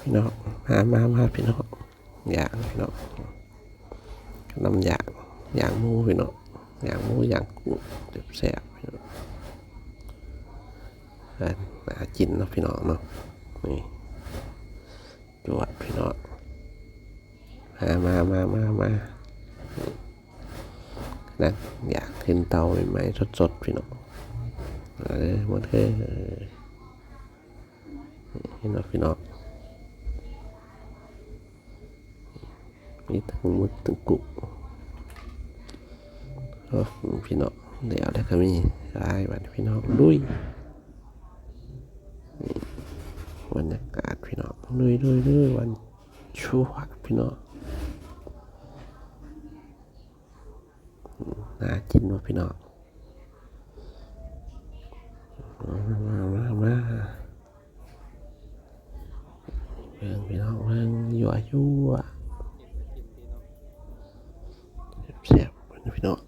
พี่น้องมามามาพี่น้องอย่างพี่น้องขนมอย่างอย่างมูพี่น้องอย่างมูอย่างกุ้งแซ่บๆพี่น้องอ่าน่ากินนะพี่น้องเนาะนี่จวดพี่น้องมามามามามานะอยากเห็นเตาใหม่ๆสดๆพี่น้องมาเลยมาเถอะพี่น้องพี่น้อง มีทั้งหมดทั้งกุกโอ้พี่น้องเดี๋ยวแล้วก็มีลายบัดพี่น้องลุยนี่บรรยากาศพี่น้องลุยลุยลุยวันชั่วพี่น้องน่ากินว่ะพี่น้องมามามามาเบิ่องพี่น้องเบิ่องยั่วยั่ว เสียบๆพี่น้อง